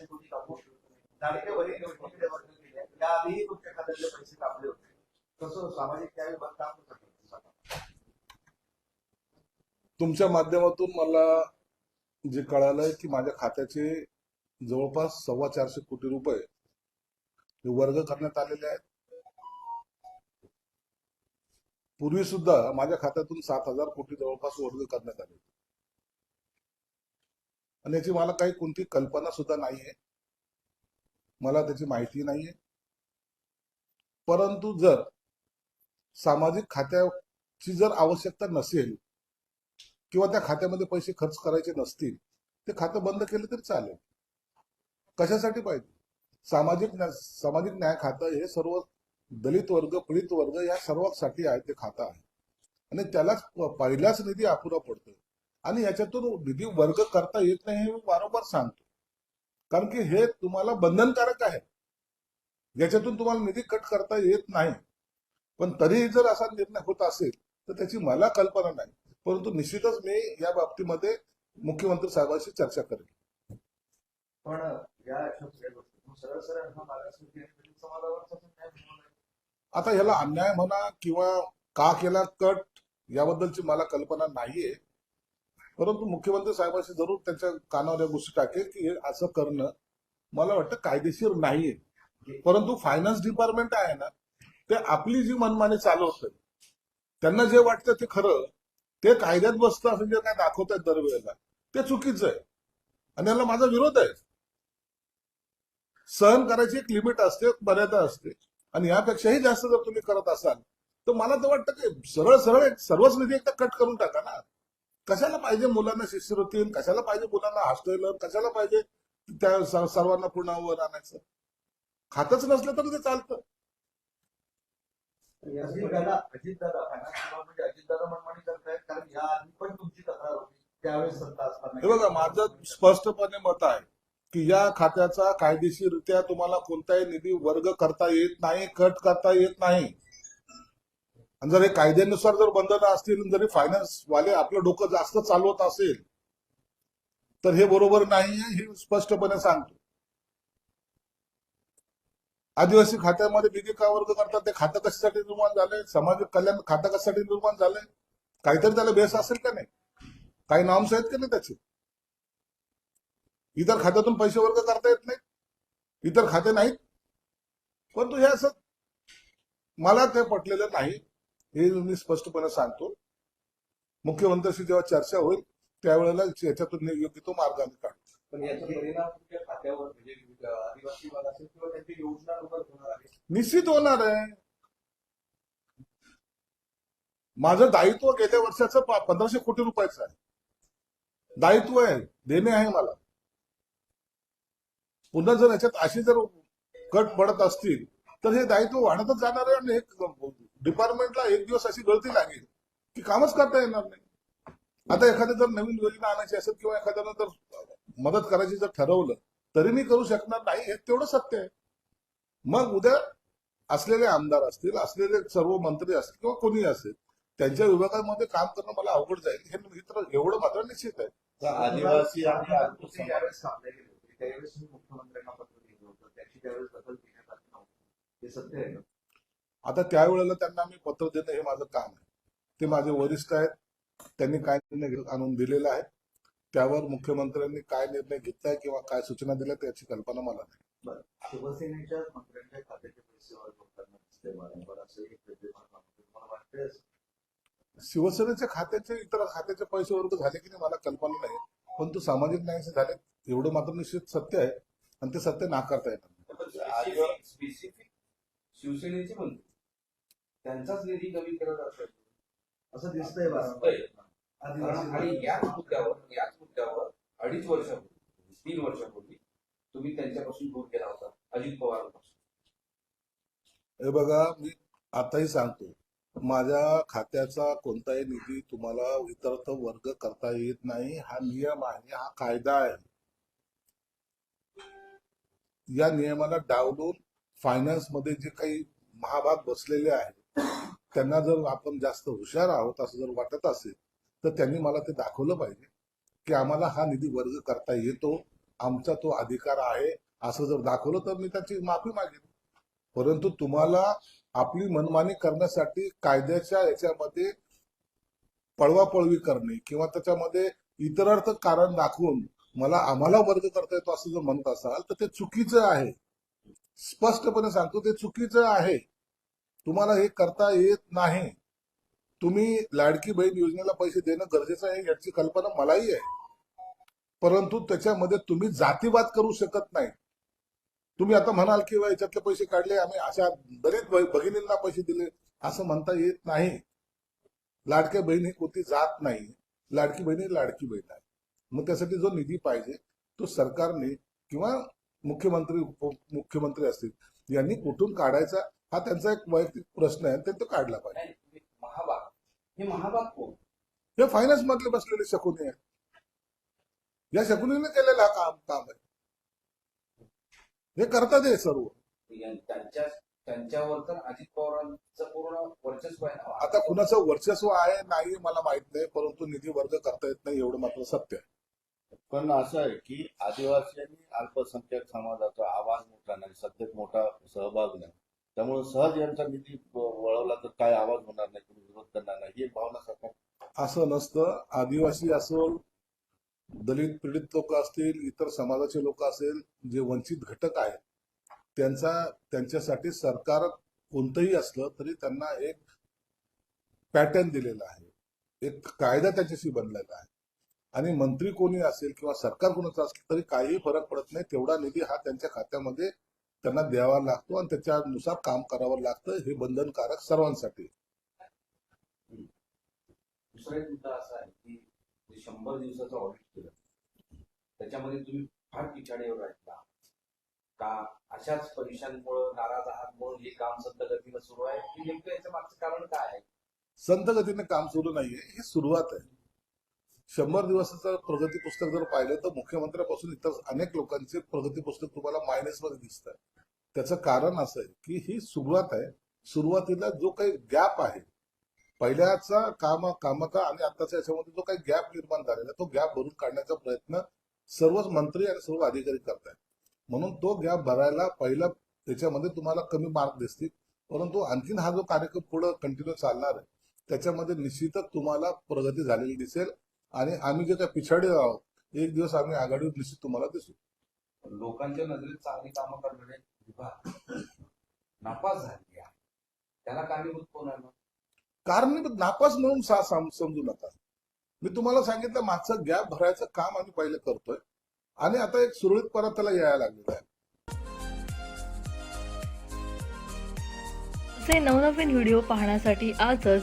चारशे कोटी कापू लाडके वरील योजनेकडे वर्ग केले याआधीही तुमच्या खात्यातले पैसे कापले होते. तसं सामाजिक न्याय विभाग काम करतो? तुमच्या माध्यमातून मला जे कळालंय की माझ्या खात्याचे जवळपास सव्वा चारशे कोटी रुपये हे वर्ग करण्यात आलेले आहेत. पूर्वी सुद्धा माझ्या खात्यातून सात हजार कोटी जवळपास वर्ग करण्यात आले आणि याची मला काही कोणती कल्पना सुद्धा नाहीये. मला त्याची माहिती नाहीये. परंतु जर सामाजिक खात्याची जर आवश्यकता नसेल किंवा त्या खात्यामध्ये पैसे खर्च करायचे नसतील ते खातं बंद केलं तरी चालेल. कशासाठी पाहिजे? सामाजिक न्या- सामाजिक न्याय खातं हे सर्व दलित वर्ग पीडित वर्ग या सर्वांसाठी आहे ते खातं आहे. आणि त्यालाच पहिलाच निधी अपुरा पडतो आणि याच्यातून निधी वर्ग करता येत नाही हे मी वारंवार सांगतो. कारण की हे तुम्हाला बंधनकारक आहे. याच्यातून तुम्हाला निधी कट करता येत नाही. पण तरीही जर असा निर्णय होत असेल तर त्याची मला कल्पना नाही. परंतु निश्चितच मी या बाबतीमध्ये मुख्यमंत्री साहेबांशी चर्चा करेन. पण या सरळ सरळ आता ह्याला अन्याय म्हणा किंवा का केला कट याबद्दलची मला कल्पना नाहीये. परंतु मुख्यमंत्री साहेबांशी जरूर त्यांच्या कानावर या गोष्टी टाकेल की असं करणं मला वाटतं कायदेशीर नाहीये परंतु फायनान्स डिपार्टमेंट आहे ना ते आपली जी मनमानी चालवत त्यांना जे वाटतं ते खरं ते कायद्यात बसतं असं जे काय दाखवतात दरवेळेला ते चुकीचं आहे. आणि याला माझा विरोध आहे. सहन करायची एक लिमिट असते मर्यादा असते. आणि यापेक्षाही जास्त जर तुम्ही करत असाल तर मला तर वाटतं की सरळ सरळ एक सर्वच निधी एकदा कट करून टाका ना. कशाला पाहिजे मुलांना शिष्यवृत्ती कशाला पाहिजे मुलांना हॉस्टेल कशाला पाहिजे त्या सर्वांना पुन्हा आणायचं? खातच नसलं तर ते चालतं. अजितदादा अजितदादा फायनान्स विभाग म्हणजे अजितदादा मनमानी करतायत कारण या आधी पण तुमची तक्रार होती. त्यावेळेस सत्ता असताना. हे बघा माझं स्पष्टपणे मत आहे की या खात्याचा कायदेशीररित्या तुम्हाला कोणताही निधी वर्ग करता येत नाही कट करता येत नाही. आणि जर हे कायद्यानुसार जर बंधनं असतील जरी फायनान्स वाले आपलं डोकं जास्त चालवत असेल तर हे बरोबर नाही हे स्पष्टपणे सांगतो. आदिवासी खात्यामध्ये निधी का वर्ग करतात ते खातं कशासाठी निर्माण झालंय सामाजिक कल्याण खातं कशासाठी निर्माण झालंय काहीतरी त्याला बेस असेल का नाही? काही नॉर्म्स आहेत का नाही त्याचे? इतर खात्यातून पैसे वर्ग करता येत नाही इतर खाते नाहीत. परंतु हे असं मला ते पटलेलं नाही. हे मी स्पष्टपणे सांगतो. मुख्यमंत्र्यांशी जेव्हा चर्चा होईल त्यावेळेला याच्यातून योग्य तो मार्ग आम्ही काढू. पण याचा परिणाम तुमच्या खात्यावर म्हणजे आदिवासी विभाग असेल किंवा त्यांची योजनानुसार होणार आहे? निश्चित होणार आहे. माझं दायित्व गेल्या वर्षाचं पंधराशे कोटी रुपयाचं आहे. दायित्व आहे देणे आहे मला. पुन्हा जर याच्यात अशी जर कट पडत असतील तर हे दायित्व वाढतच जाणार आहे आणि हे डिपार्टमेंटला एक दिवस अशी गळती लागेल की कामच करता येणार नाही. आता एखाद्या जर नवीन योजना आणायची असेल किंवा एखाद्यानं जर मदत करायची जर ठरवलं तरी मी करू शकणार नाही हे तेवढं सत्य आहे. मग उद्या असलेले आमदार असतील असलेले सर्व मंत्री असतील किंवा कोणी असेल त्यांच्या विभागामध्ये काम करणं मला अवघड जाईल हे मित्र एवढं मात्र निश्चित आहे. आदिवासी आणि मुख्यमंत्र्यांना पत्र लिहिलं होतं. त्याची त्यावेळेस दखल घेण्यात आली नव्हती. हे सत्य आहे आता त्यावेळेला त्यांना मी पत्र देणं हे माझं काम आहे. ते माझे वरिष्ठ आहेत. त्यांनी काय निर्णय आणून दिलेला आहे. त्यावर मुख्यमंत्र्यांनी काय निर्णय घेतलाय किंवा काय सूचना दिल्या त्याची कल्पना मला नाही. शिवसेनेच्या मंत्र्यांच्या खात्याचे पैसे? शिवसेनेच्या इतर खात्याचे पैसे वर्ग झाले की नाही मला कल्पना नाही. पण तो सामाजिक न्यायाचे झाले एवढं मात्र निश्चित सत्य आहे. आणि ते सत्य नाकारता. स्पेसिफिक शिवसेनेचे मंत्री. त्यांचाच निधी कमी करत असेल. असं दिसतंय आणि याच मुद्द्यावर याच मुद्द्यावर अडीच वर्षापूर्वी तीन वर्षापूर्वी तुम्ही त्यांच्यापासून दूर केला होता अजित पवारांपासून. हे बघा मी आताही सांगतो. माझ्या खात्याचा कोणताही निधी तुम्हाला इतरत्र वर्ग करता येत नाही. हा नियम आहे हा कायदा आहे. या नियमाला डावलून फायनान्समध्ये जे काही महाभाग बसलेले आहेत त्यांना जर आपण जास्त हुशार आहोत असं जर वाटत असेल तर त्यांनी मला ते दाखवलं पाहिजे की आम्हाला हा निधी वर्ग करता येतो आमचा तो अधिकार आहे असं जर दाखवलं तर मी त्याची माफी मागेन. परंतु तुम्हाला आपली मनमानी करण्यासाठी कायद्याच्या याच्यामध्ये पळवापळवी करणे किंवा त्याच्यामध्ये इतरार्थ कारण दाखवून मला आम्हाला वर्ग करता येतो असं जर म्हणत असाल तर ते चुकीचं आहे. स्पष्टपणे सांगतो ते चुकीचं आहे. तुम्हाला हे करता येत नाही. तुम्ही लाडकी बहीण योजनेला पैसे देणं गरजेचं आहे याची कल्पना मलाही आहे. परंतु त्याच्यामध्ये तुम्ही जातीवाद करू शकत नाही. तुम्ही आता म्हणाल की याच्यातले पैसे काढले आम्ही अशा बरेच भगिनींना पैसे दिले. असं म्हणता येत नाही. लाडक्या बहीण ही कोणती जात नाही. लाडकी बहीण ही लाडकी बहीण आहे. मग त्यासाठी जो निधी पाहिजे तो सरकारने किंवा मुख्यमंत्री उपमुख्यमंत्री असतील यांनी कुठून काढायचा? हा त्यांचा एक वैयक्तिक प्रश्न आहे ते तो काढला पाहिजे. महाबाग हे महाबाग कोण? हे फायनान्स मधले बसलेले शकुनी आहेत. या शकुनीने केलेलं हा काम काम आहे. हे करतात हे सर्व. त्यांच्या त्यांच्यावर तर अजित पवारांचं पूर्ण वर्चस्व आहे ना. आता कुणाचं वर्चस्व आहे नाही मला माहीत नाही परंतु निधी वर्ग करता येत नाही एवढं मात्र सत्य आहे. पण असं आहे की आदिवासींनी अल्पसंख्याक समाजाचा आवाज मोठा नाही सत्तेत मोठा सहभाग नाही. त्यामुळे सहज यांचा निधी वळवला तर काय आवाज होणार नाही कोणी विरोध करणार नाही ही एक भावना सरकार असं नसतं. आदिवासी असो दलित पीडित लोक असतील इतर समाजाचे लोक असेल जे वंचित घटक आहेत त्यांचा त्यांच्यासाठी सरकार कोणतंही असलं तरी त्यांना एक पॅटर्न दिलेला आहे. एक कायदा त्यांच्याशी बनलेला आहे. आणि मंत्री कोणी असेल किंवा सरकार कोणाचं असेल तरी काही फरक पडत नाही तेवढा निधी हा त्यांच्या खात्यामध्ये त्यांना द्यावा लागतो आणि त्याच्यानुसार काम करावं लागतं. हे बंधनकारक सर्वांसाठी. दुसरा एक मुद्दा असा आहे की शंभर दिवसाचं ऑडिट केलं त्याच्यामध्ये तुम्ही फार पिछाडीवर का अशाच परीक्षांमुळे नाराज आहात म्हणून हे काम गतीनं सुरू आहे? की नेमकं याच्या मागचं कारण काय आहे? संत गतीने काम सुरू नाहीये. ही सुरुवात आहे. शंभर दिवसाचं प्रगती पुस्तक जर पाहिलं तर मुख्यमंत्र्यापासून इतर अनेक लोकांचे प्रगती पुस्तक तुम्हाला मायनसमध्ये दिसत आहे त्याचं कारण असं आहे की ही सुरुवात आहे. सुरुवातीला जो काही गॅप आहे पहिल्याचा काम कामाचा आणि आताच्या याच्यामध्ये जो काही गॅप निर्माण झालेला तो गॅप भरून काढण्याचा प्रयत्न सर्वच मंत्री आणि सर्व अधिकारी करतायत. म्हणून तो गॅप भरायला पहिला त्याच्यामध्ये तुम्हाला कमी मार्क दिसतील. परंतु आणखीन हा जो कार्यक्रम पुढे कंटिन्यू चालणार आहे त्याच्यामध्ये निश्चितच तुम्हाला प्रगती झालेली दिसेल. आणि आम्ही जे काही पिछाडी आहोत एक दिवस आम्ही आघाडीवर निश्चित तुम्हाला दिसू. लोकांच्या नजरेत चांगली कामं करणारे विभाग नापास झालेली आहे त्याला कारणीभूत कोण आहे मग? कारण नापास म्हणून समजू नका. मी तुम्हाला सांगितलं मागचं गॅप भरायचं काम आम्ही पहिले करतोय. आणि आता एक सुरळीत परत त्याला यायला लागलेलं आहे. नवनवीन व्हिडिओ पाहण्यासाठी आजच